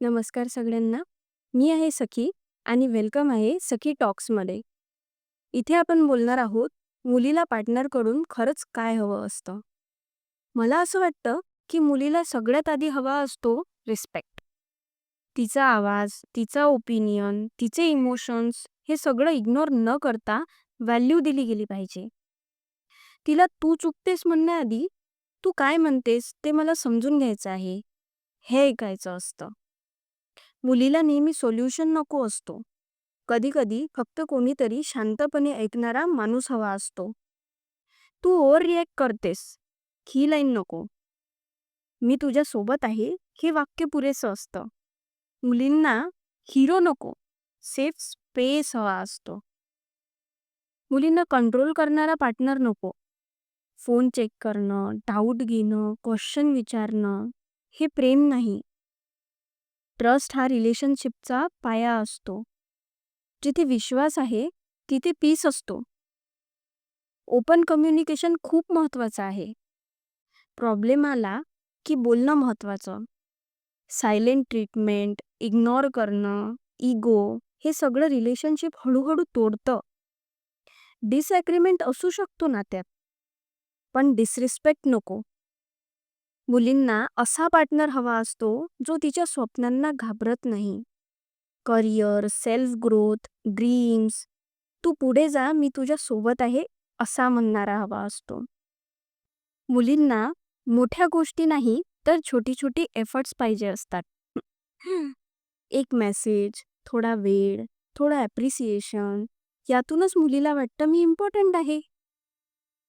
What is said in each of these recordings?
नमस्कार सगळ्यांना. मी आहे सखी आणि वेलकम आहे सखी टॉक्समध्ये. इथे आपण बोलणार आहोत मुलीला पार्टनरकडून खरंच काय हवं असतं. मला असं वाटतं की मुलीला सगळ्यात आधी हवा असतो रिस्पेक्ट. तिचा आवाज, तिचा ओपिनियन, तिचे इमोशन्स हे सगळं इग्नोर न करता व्हॅल्यू दिली गेली पाहिजे. तिला तू चुकतेस म्हणण्याआधी तू काय म्हणतेस ते मला समजून घ्यायचं आहे हे ऐकायचं असतं. मुलीला नेहमी सोल्युशन नको असतो. कधी कधी फक्त कोणीतरी शांतपणे ऐकणारा माणूस हवा असतो. तू ओव्हर रिॲक्ट करतेस ही लाईन नको. मी तुझ्या सोबत आहे हे वाक्य पुरेसं असतं. मुलींना हिरो नको, सेफ स्पेस हवा असतो. मुलींना कंट्रोल करणारा पार्टनर नको. फोन चेक करणं, डाऊट घेणं, क्वेश्चन विचारणं हे प्रेम नाही. ट्रस्ट हा रिलेशनशिपचा पाया असतो. जिथे विश्वास आहे तिथे पीस असतो. ओपन कम्युनिकेशन खूप महत्त्वाचं आहे. प्रॉब्लेम आला की बोलणं महत्त्वाचं सायलेंट ट्रीटमेंट, इग्नोर करणं, इगो हे सगळं रिलेशनशिप हळूहळू तोडतं. डिसॲग्रीमेंट असू शकतो नात्यात, पण डिसरिस्पेक्ट नको. मुलींना असा पार्टनर हवा असतो जो तिच्या स्वप्नांना घाबरत नाही. करिअर, सेल्फ ग्रोथ, ड्रीम्स, तू पुढे जा मी तुझ्या सोबत आहे असा म्हणणारा हवा असतो. मुलींना मोठ्या गोष्टी नाही तर छोटी छोटी एफर्ट्स पाहिजे असतात. एक मेसेज, थोडा वेळ, थोडं ॲप्रिसिएशन यातूनच मुलीला वाटतं मी इम्पॉर्टंट आहे.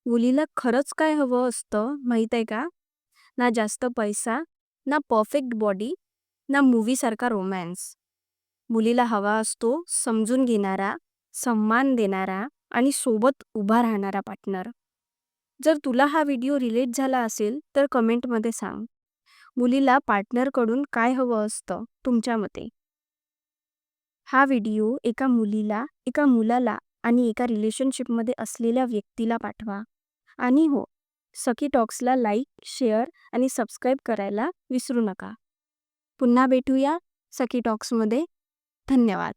मुलीला खरंच काय हवं असतं माहीत आहे का? ना जास्त पैसा, ना परफेक्ट बॉडी, ना मूवीसारखा रोमॅन्स. मुलीला हवा असतो समजून घेणारा, सन्मान देणारा आणि सोबत उभा राहणारा पार्टनर. जर तुला हा व्हिडिओ रिलेट झाला असेल तर कमेंटमध्ये सांग. मुलीला पार्टनरकडून काय हवं असतं तुमच्या मते? हा व्हिडिओ एका मुलीला, एका मुलाला आणि एका रिलेशनशिपमध्ये असलेल्या व्यक्तीला पाठवा. आणि हो, सखी टॉक्सला लाईक, शेअर आणि सबस्क्राईब करायला विसरू नका. पुन्हा भेटूया सखी टॉक्समध्ये. धन्यवाद.